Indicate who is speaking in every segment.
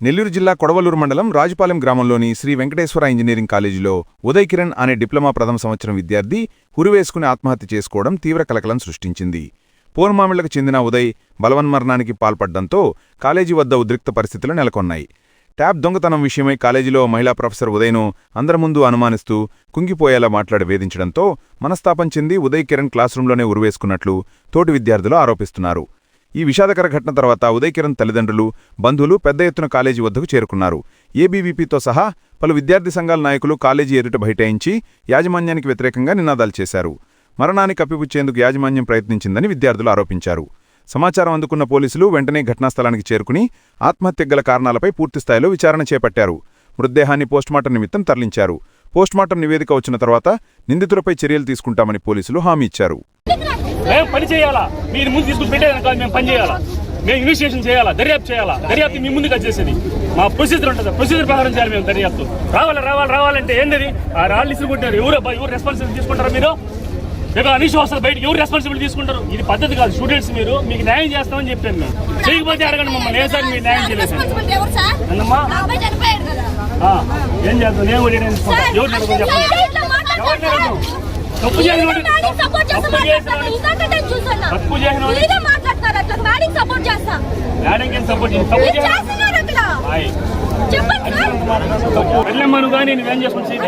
Speaker 1: నెల్లూరు జిల్లా కొడవలూరు మండలం రాజుపాలెం గ్రామంలోని శ్రీ వెంకటేశ్వర ఇంజనీరింగ్ కాలేజీలో ఉదయ్ కిరణ్ అనే డిప్లొమా ప్రథమ సంవత్సరం విద్యార్థి ఉరివేసుకుని ఆత్మహత్య చేసుకోవడం తీవ్ర కలకలం సృష్టించింది. పూర్మామిళ్ళకు చెందిన ఉదయ్ బలవన్మరణానికి పాల్పడ్డంతో కాలేజీ వద్ద ఉద్రిక్త పరిస్థితులు నెలకొన్నాయి. ట్యాబ్ దొంగతనం విషయమై కాలేజీలో మహిళా ప్రొఫెసర్ ఉదయ్ను అందరముందు అనుమానిస్తూ కుంగిపోయేలా మాట్లాడి వేధించడంతో మనస్తాపం చెంది ఉదయ్ కిరణ్ క్లాస్రూంలోనే ఉరివేసుకున్నట్లు తోటి విద్యార్థులు ఆరోపిస్తున్నారు. ఈ విషాదకర ఘటన తర్వాత ఉదయ్ కిరణ్ తల్లిదండ్రులు బంధువులు పెద్ద ఎత్తున కాలేజీ వద్దకు చేరుకున్నారు. ఏబీవీపీతో సహా పలు విద్యార్థి సంఘాల నాయకులు కాలేజీ ఎదుట బైఠాయించి యాజమాన్యానికి వ్యతిరేకంగా నినాదాలు చేశారు. మరణాన్ని కప్పిపుచ్చేందుకు యాజమాన్యం ప్రయత్నించిందని విద్యార్థులు ఆరోపించారు. సమాచారం అందుకున్న పోలీసులు వెంటనే ఘటనాస్థలానికి చేరుకుని ఆత్మహత్య గల కారణాలపై పూర్తిస్థాయిలో విచారణ చేపట్టారు. మృతదేహాన్ని పోస్టుమార్టం నిమిత్తం తరలించారు. పోస్టుమార్టం నివేదిక వచ్చిన తర్వాత నిందితులపై చర్యలు తీసుకుంటామని పోలీసులు హామీ ఇచ్చారు.
Speaker 2: మేము పని చేయాలా? మీరు ముందు తీసుకుని పెట్టేదాన్ని కాదు మేము పని చేయాలా? మేము ఇన్వెస్టిగేషన్ చేయాలా? దర్యాప్తు చేయాలా? దర్యాప్తు మీ ముందుకు వచ్చేసేది. మా ప్రొసీజర్ ఉంటుంది. ప్రొసీజర్ ప్రకారం చేయాలి మేము దర్యాప్తు. రావాలి రావాలి రావాలంటే ఏంది ఆ రాళ్ళు ఇసురు కొట్టారు ఎవరు ఎవరు రెస్పాన్సిబిలిటీ తీసుకుంటారు మీరు? రేపు అనీష్ వస్తారు బయట ఎవరు రెస్పాన్సిబిలిటీ తీసుకుంటారు? ఇది పద్ధతి కాదు. స్టూడెంట్స్ మీరు. మీకు న్యాయం చేస్తామని చెప్పాను మేము చేయకపోతే అడగండి మమ్మల్ని. ఏ సార్ మీరు న్యాయం చేయలేదు. ఆ, ఏం చేస్తాం నేను ఎవరు చెప్పండి? తప్పు చేసిన
Speaker 3: సపోర్ట్ చేస్తా. సపోర్ట్.
Speaker 2: వెళ్ళమ్మను కానీ నువ్వేం చేసుకుని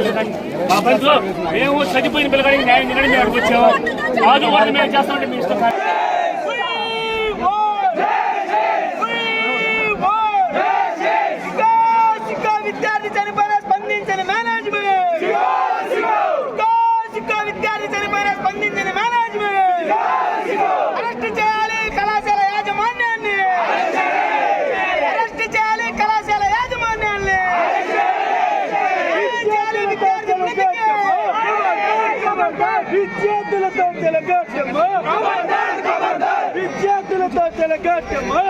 Speaker 2: మా బంధువు మేము చనిపోయిన పిల్లగాడికి న్యాయం తినడం మేము అక్కడికి వచ్చాము. కాదు వాళ్ళు మేము చేస్తామంటే మీ ఇష్టం కాదు.
Speaker 4: సిక్కా విద్యార్థి చనిపోయిన స్పందించిన మేనేజ్మెంట్ సిక్కా విద్యార్థి చనిపోయిన స్పందించిన మేనేజ్మెంట్ అరెస్ట్ చేయాలి కళాశాల యాజమాన్యాన్ని అరెస్ట్ చేయాలి కళాశాల యాజమాన్యాన్ని న్యాయం చేయాలి విద్యార్థి మృతికి. విద్యార్థులతో తెలగట్టము విద్యార్థులతో తెలగట్టము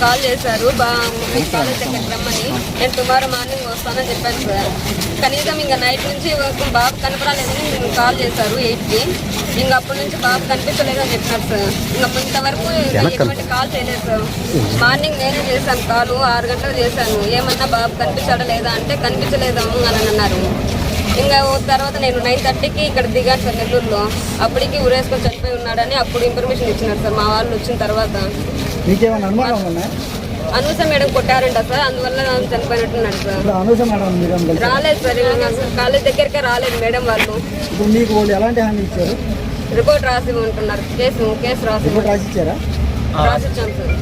Speaker 5: కాల్ చేశారు బా మీ కాలేజ్ దగ్గరికి రమ్మని. నేను టుమారో మార్నింగ్ వస్తానని చెప్పాను సార్. కనీసం ఇంకా నైట్ నుంచి బాబు కనపరాలేదని నేను కాల్ చేశారు ఎయిట్కి ఇంకా అప్పటి నుంచి బాబు కనిపించలేదు అని చెప్పినారు సార్. ఇంకా ఇంతవరకు ఎటువంటి కాల్ చేయలేదు సార్. మార్నింగ్ నేనే చేశాను కాల్ ఆరు గంటలకు చేశాను. ఏమన్నా బాబు కనిపించాడా లేదా అంటే కనిపించలేదు అని అన్నారు. ఇంకా తర్వాత నేను నైన్ థర్టీకి ఇక్కడ దిగాను సార్ నెల్లూరులో. అప్పటికి ఉరేసుకొని చనిపోయి ఉన్నాడని అప్పుడు ఇన్ఫర్మేషన్ ఇచ్చినారు సార్ మా వాళ్ళు వచ్చిన తర్వాత. అనూస మేడం కొట్టారంట సార్ అందువల్ల చనిపోయినట్టున్నాడు సార్. రాలేదు సార్ కాలేజ్ దగ్గరికే రాలేదు మేడం వాళ్ళు.
Speaker 6: ఇప్పుడు మీకు వాళ్ళు ఎలాంటి హామీ ఇచ్చారు?
Speaker 5: రిపోర్ట్ రాసి ఉంటున్నారు. కేసు కేసు రాసి
Speaker 6: రిపోర్ట్ రాసి ఇచ్చారా
Speaker 5: రాసిచ్చాం సార్.